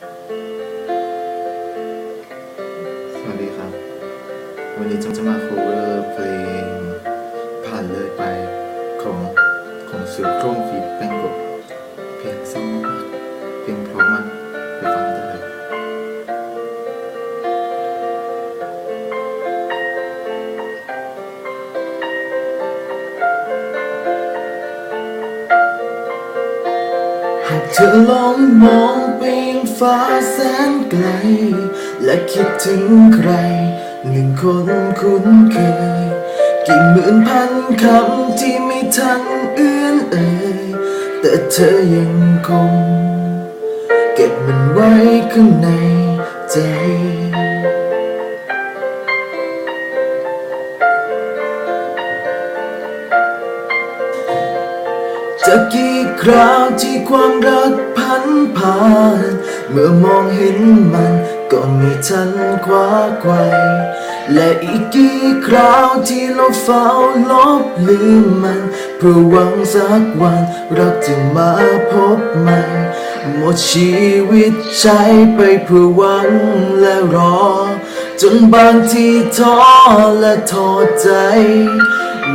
สวัสดีครับ วันนี้จะมา cover เพลง ผ่านเลยไปของของเสือโคร่ง เธอลองมองไปยังฟ้าแสนไกล และคิดถึงใคร หนึ่งคนคุ้นเคย กี่หมื่นพันคำที่ไม่ทันเอื้อนเอ่ยแต่เธอยังคง เก็บมันไว้ข้างในใจ จะกี่คราวที่ความรักพันผ่าน เมื่อมองเห็นมันก็มีทันคว้าไกวและอีกกี่คราวที่เราเฝ้าลบลืมมันเพื่อหวังสักวันรักจะมาพบใหม่หมดชีวิตใช้ไปเพื่อหวังและรอ จนบางทีท้อและท้อใจ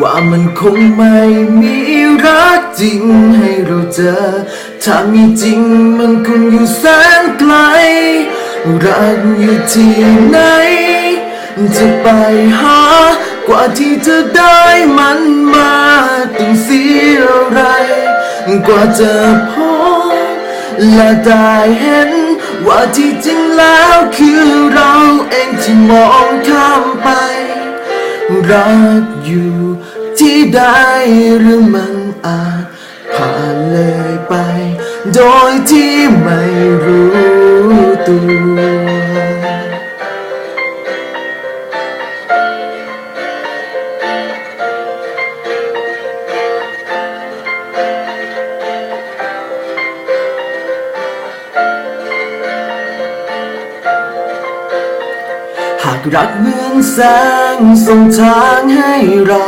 ว่ามันคงไม่มีรัก ริงให้เราเจอ ถ้ามีจริงมันคงอยู่แสนไกล รักอยู่ที่ไหน จะไปหา กว่าที่จะได้มันมาต้องเสียอะไร กว่าจะพบและได้เห็น ว่าที่จริงแล้วคือเราเองที่มองข้ามไป รักอยู่ที่ใดหรือมันอาจ ผ่านเลยไป โดยที่ไม่รู้ตัว หากรักเหมือนแสงส่งทางให้เรา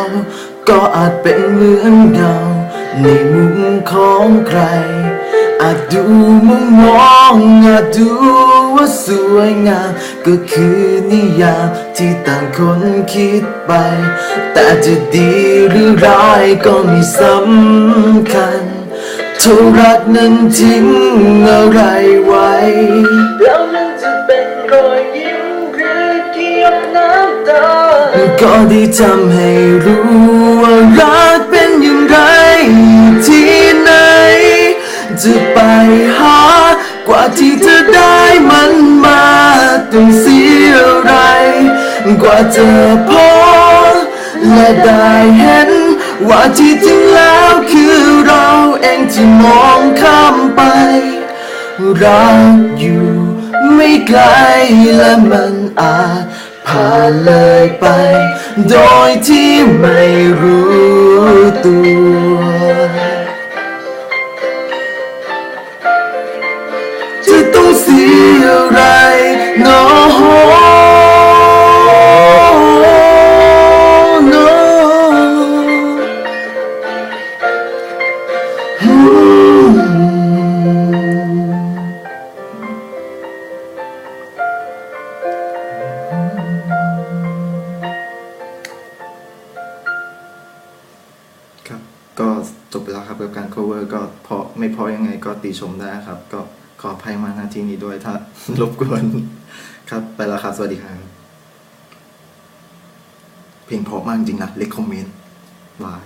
ก็อาจเป็นเหมือนเงา ในมุมของใคร อาจดูมุมมองอาจดูว่าสวยงามก็คือนิยามที่ต่างคนคิดไป แต่จะดีหรือร้ายก็ไม่สำคัญเท่ารักนั้นทิ้งอะไรไว้แล้วมันจะเป็นรอยยิ้มหรือเกี่ยวน้ำตาก็ได้ทำให้รู้ว่ารัก ว่าที่จะได้มันมาต้องเสียอะไร กว่าจะพบและได้เห็น ว่าที่จริงแล้วคือเราเองที่มองข้ามไป รักอยู่ไม่ไกลและมันอาจผ่านเลยไป โดยที่ไม่รู้ตัว ก็จบไปแล้วครับกับการ cover ก็พอไม่พอยังไงก็ติชมได้ครับ ก็ขออภัยมาหน้าที่นี้ด้วยถ้ารบกวนครับไปแล้วครับสวัสดีครับเพลงเพราะมากจริงนะเล็กคอมเมนต์บาย